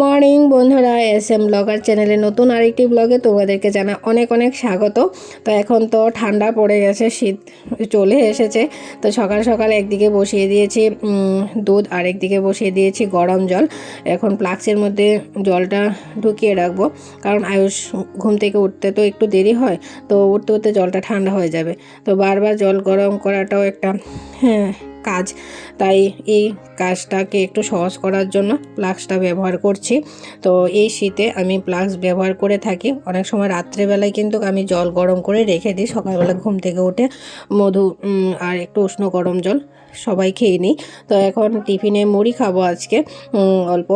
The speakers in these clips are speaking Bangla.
মর্নিং বন্ধুরা এস এম ব্লগার চ্যানেলে নতুন আরেকটি ব্লগে তোমাদেরকে জানা অনেক অনেক স্বাগত। তো এখন তো ঠান্ডা পড়ে গেছে, শীত চলে এসেছে। তো সকাল সকাল একদিকে বসিয়ে দিয়েছি দুধ আর একদিকে বসিয়ে দিয়েছি গরম জল। এখন প্লাক্সের মধ্যে জলটা ঢুকিয়ে রাখব। কারণ আয়ুষ ঘুম থেকে উঠতে তো একটু দেরি হয়, তো উঠতে উঠতে জলটা ঠান্ডা হয়ে যাবে। তো বারবার জল গরম করাটাও একটা হ্যাঁ কাজ। তাই এই কাজটাকে একটু সহজ করার জন্য প্লাক্সটা ব্যবহার করছি। তো এই শীতে আমি প্লাক্স ব্যবহার করে থাকি। অনেক সময় রাত্রেবেলায় কিন্তু আমি জল গরম করে রেখে দিই। সকালবেলা ঘুম থেকে উঠে মধু আর একটু উষ্ণ গরম জল সবাই খেয়ে নিই। তো এখন টিফিনে মুড়ি খাব আজকে অল্প।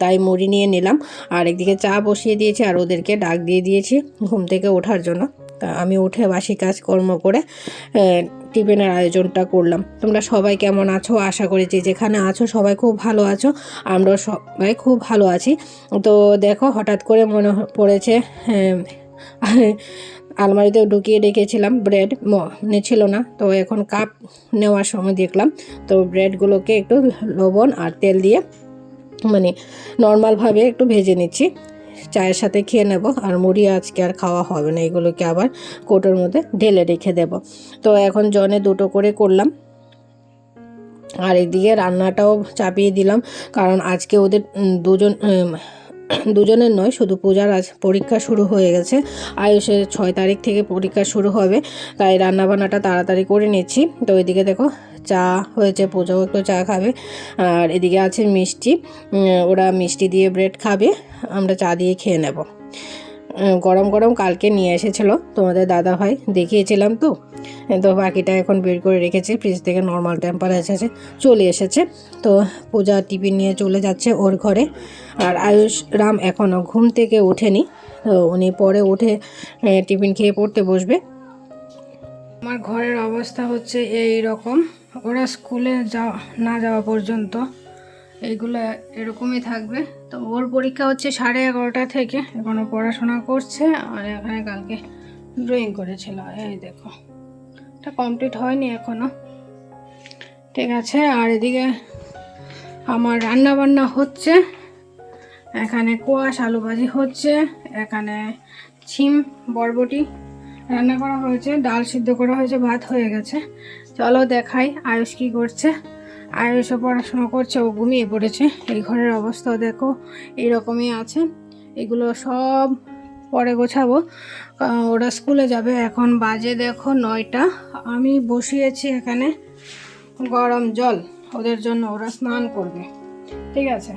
তাই মুড়ি নিয়ে নিলাম। আর একদিকে চা বসিয়ে দিয়েছি আর ওদেরকে ডাক দিয়ে দিয়েছি ঘুম থেকে ওঠার জন্য। তা আমি উঠে বাসি কাজকর্ম করে টিফিনের আয়োজনটা করলাম। তোমরা সবাই কেমন আছো? আশা করি যে যেখানে আছো সবাই খুব ভালো আছো। আমরাও সবাই খুব ভালো আছি। তো দেখো হঠাৎ করে মনে পড়েছে হ্যাঁ, আলমারিতে ঢুকিয়ে রেখেছিলাম ব্রেড। মনে ছিল না। তো এখন কাপ নেওয়ার সময় দেখলাম। তো ব্রেডগুলোকে একটু লবণ আর তেল দিয়ে মানে নর্মালভাবে একটু ভেজে নিচ্ছি। চায়ের সাথে খেয়ে নেব আর মুড়ি আজকে আর খাওয়া হবে না। এগুলোকে আবার কোটোর মধ্যে ঢেলে রেখে দেব। তো এখন জনে দুটো করে করলাম। আর এদিকে রান্নাটাও চাপিয়ে দিলাম। কারণ আজকে ওদের দুজন দুজনের নয়, শুধু পূজার আজ পরীক্ষা শুরু হয়ে গেছে। আয়ুষের ছয় তারিখ থেকে পরীক্ষা শুরু হবে, তাই রান্নাবান্নাটা তাড়াতাড়ি করে নিচ্ছি। তো ওইদিকে দেখো, চা হয়েছে, পূজাও একটু চা খাবে। আর এদিকে আছে মিষ্টি ওরা মিষ্টি দিয়ে ব্রেড খাবে, আমরা চা দিয়ে খেয়ে নেব। গরম গরম কালকে নিয়ে এসেছিল তোমাদের দাদা ভাই, দেখিয়েছিলাম তো। তো বাকিটা এখন বের করে রেখেছি ফ্রিজ থেকে নর্মাল টেম্পারেচারে চলে এসেছে। তো পূজা টিফিন নিয়ে চলে যাচ্ছে ওর ঘরে। আর আয়ুষ রাম এখনও ঘুম থেকে ওঠেনি, তো উনি পরে উঠে টিফিন খেয়ে পড়তে বসবে। আমার ঘরের অবস্থা হচ্ছে এই রকম। ওরা স্কুলে যাওয়া না যাওয়া পর্যন্ত এইগুলো এরকমই থাকবে। তো ওর পরীক্ষা হচ্ছে সাড়ে এগারোটা থেকে। এখনও পড়াশোনা করছে আর এখানে কালকে ড্রয়িং করেছিল। এই দেখো, এটা কমপ্লিট হয়নি এখনও ঠিক আছে, আর এদিকে আমার রান্না বান্না হচ্ছে। এখানে কোয়াশ আলু ভাজি হচ্ছে। এখানে ছিম, বরবটি রান্না করা হয়েছে। ডাল সিদ্ধ করা হয়েছে, ভাত হয়ে গেছে। চলো দেখাই আয়ুষ কি করছে। আয়ুষও পড়াশোনা করছে, ও ঘুমিয়ে পড়েছে। এই ঘরের অবস্থাও দেখো এইরকমই আছে। এগুলো সব পরে গোছাবো। ওরা স্কুলে যাবে এখন বাজে দেখো নয়টা। আমি বসিয়েছি এখানে গরম জল, ওদের জন্য ওরা স্নান করবে। ঠিক আছে?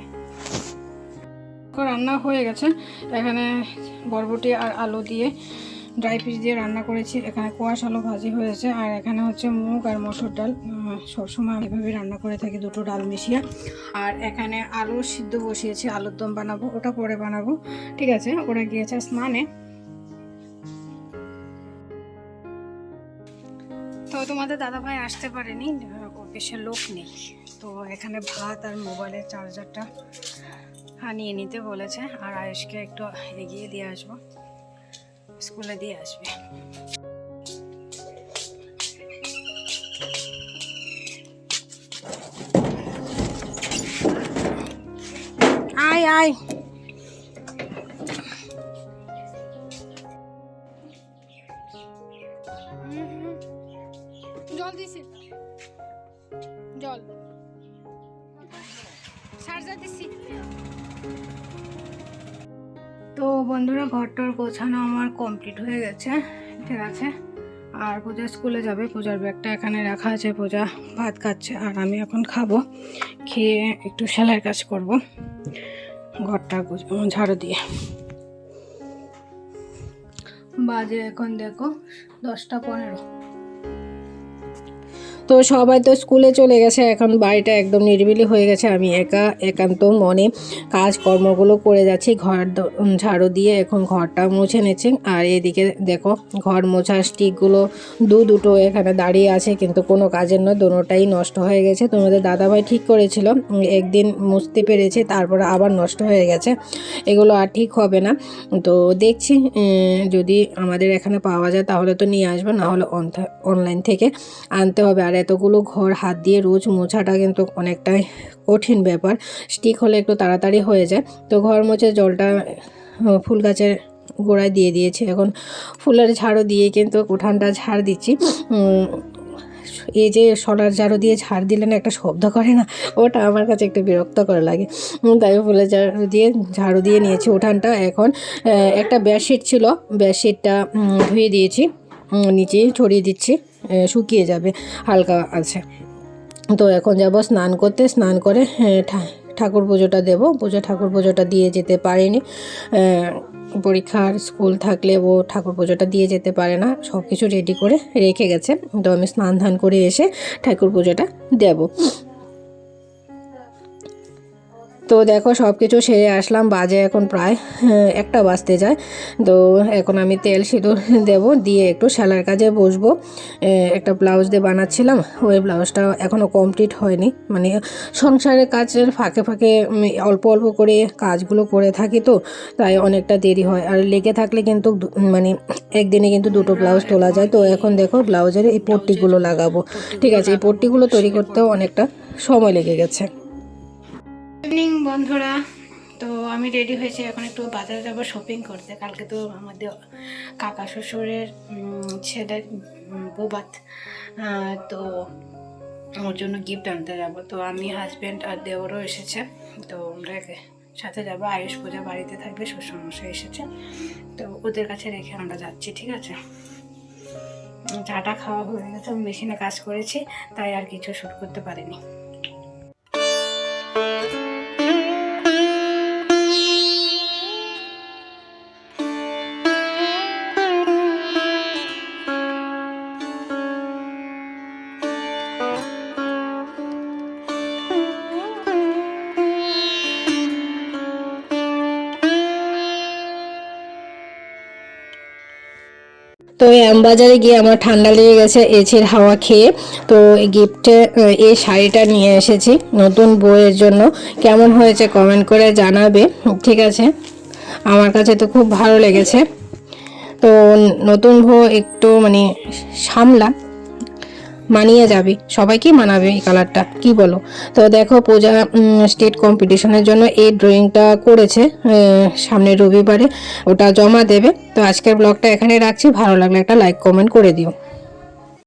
রান্না হয়ে গেছে। এখানে বরবটি আর আলু দিয়ে ড্রাই পিস দিয়ে রান্না করেছি। এখানে কোয়াশ আলু ভাজি হয়েছে, আর এখানে হচ্ছে মুগ আর মসুর ডাল। সবসময় এভাবে রান্না করে থাকি, দুটো ডাল মিশিয়ে। আর এখানে আলু সিদ্ধ বসিয়েছি, আলুর দম বানাবো, ওটা পরে বানাবো। ঠিক আছে, ওরা গিয়েছে স্নানে। তো তোমাদের দাদা ভাই আসতে পারেনি অফিসের লোক নেই। তো এখানে ভাত আর মোবাইলের চার্জারটা নিয়ে নিতে বলেছে, আর আয়ুষকে একটু এগিয়ে দিয়ে আসব। স্কুলে দিয়ে আসবে। আয় আয়। জল দিছি। জল। চার্জার দিছি। তো বন্ধুরা, ঘরটার গোছানো আমার কমপ্লিট হয়ে গেছে, ঠিক আছে? আর পূজা স্কুলে যাবে, পূজার ব্যাগটা এখানে রাখা আছে, পূজা ভাত খাচ্ছে, আর আমি এখন খাব, খেয়ে একটু সেলাইয়ের কাজ করব, ঘরটা ঝাড়ু দিয়ে। বাজে এখন দেখো, দশটা পনেরো। তো সবাই তো স্কুলে চলে গেছে, এখন বাড়িটা একদম নিরিবিলি হয়ে গেছে। আমি একা, একান্ত মনে কাজকর্মগুলো করে যাচ্ছি, ঘর ঝাড়ু দিয়ে এখন ঘরটা মুছে নিচ্ছি। আর এদিকে দেখো, ঘর মোছা স্টিকগুলো দু দুটো এখানে দাঁড়িয়ে আছে, কিন্তু কোনো কাজের নয়, দুটোটাই নষ্ট হয়ে গেছে। তোমাদের দাদাভাই ঠিক করেছিল একদিন মুছতে পেরেছে, তারপরে আবার নষ্ট হয়ে গেছে। এগুলো আর ঠিক হবে না। তো দেখছি যদি আমাদের এখানে পাওয়া যায়, তাহলে তো নিয়ে আসব, না হলে অনলাইন থেকে আনতে হবে। আর এতগুলো ঘর হাত দিয়ে রোজ মোছাটা কিন্তু অনেকটাই কঠিন ব্যাপার। স্টিক হলে একটু তাড়াতাড়ি হয়ে যায়। তো ঘর মুছে জলটা ফুল গাছের গোড়ায় দিয়ে দিয়েছি। এখন ফুলের ঝাড়ু দিয়ে কিন্তু উঠানটা ঝাড় দিচ্ছি। এই যে সোলার ঝাড়ু দিয়ে ঝাড় দিলে না একটা শব্দ করে না? ওটা আমার কাছে একটু বিরক্ত করে লাগে তাই ফুলের ঝাড়ু দিয়ে ঝাড়ু দিয়ে নিয়েছি উঠানটা। এখন একটা বেডশিট ছিল। বেডশিটটা ধুয়ে দিয়েছি। নিচে ছড়িয়ে দিচ্ছি। শুকিয়ে যাবে, হালকা আছে। তো এখন যাব স্নান করতে, স্নান করে ঠাকুর পুজোটা দেব। পুজো, ঠাকুর পুজোটা দিয়ে যেতে পারিনি। পরীক্ষার স্কুল থাকলে ও ঠাকুর পুজোটা দিয়ে যেতে পারে না। সব কিছু রেডি করে রেখে গেছে। তো আমি স্নান ধান করে এসে ঠাকুর পুজোটা দেব। তো দেখো সব কিছু সেরে আসলাম, বাজে এখন প্রায় একটা বাজতে যায়। তো এখন আমি তেল সিঁদুর দেব, দিয়ে একটু সেলার কাজে বসবো। একটা ব্লাউজ দিয়ে বানাচ্ছিলাম, ওই ব্লাউজটা এখনও কমপ্লিট হয়নি। মানে সংসারের কাজের ফাঁকে ফাঁকে অল্প অল্প করে কাজগুলো করে থাকি তো, তাই অনেকটা দেরি হয়। আর লেগে থাকলে কিন্তু মানে একদিনে কিন্তু দুটো ব্লাউজ তোলা যায়। তো এখন দেখো ব্লাউজের এই পট্টিগুলো লাগাবো। ঠিক আছে, এই পট্টিগুলো তৈরি করতেও অনেকটা সময় লেগে গেছে। ইভিনিং বন্ধুরা। তো আমি রেডি হয়েছি এখন একটু বাজারে যাব শপিং করতে। কালকে তো আমাদের কাকা শ্বশুরের ছেলের বোবাত তো ওর জন্য গিফট আনতে যাব। তো আমি হাজব্যান্ড আর দেওরও এসেছে। তো আমরা সাথে যাব। আয়ুষ পূজা বাড়িতে থাকবে, শ্বশুরমশাই এসেছে। তো ওদের কাছে রেখে আমরা যাচ্ছি, ঠিক আছে? চাটা খাওয়া হয়ে গেছে মেশিনে কাজ করেছি, তাই আর কিছু শ্যুট করতে পারিনি। এই আমবাজারে গিয়ে আমার ঠান্ডা লেগে গেছে এসির হাওয়া খেয়ে। তো গিফটে এই শাড়িটা নিয়ে এসেছি নতুন বইয়ের জন্য। কেমন হয়েছে কমেন্ট করে জানাবে, ঠিক আছে? আমার কাছে তো খুব ভালো লেগেছে। তো নতুন বউ একটু মানে সামলা মানিয়ে যাবে। সবাইকে মানাবে এই কালারটা কি বলো? তো দেখো পূজা স্টেট কম্পিটিশনের জন্য এই ড্রয়িংটা করেছে সামনে রবিবারে। ওটা জমা দেবে। তো আজকের ব্লগটা এখানে রাখছি। ভালো লাগলে একটা লাইক কমেন্ট করে দিও।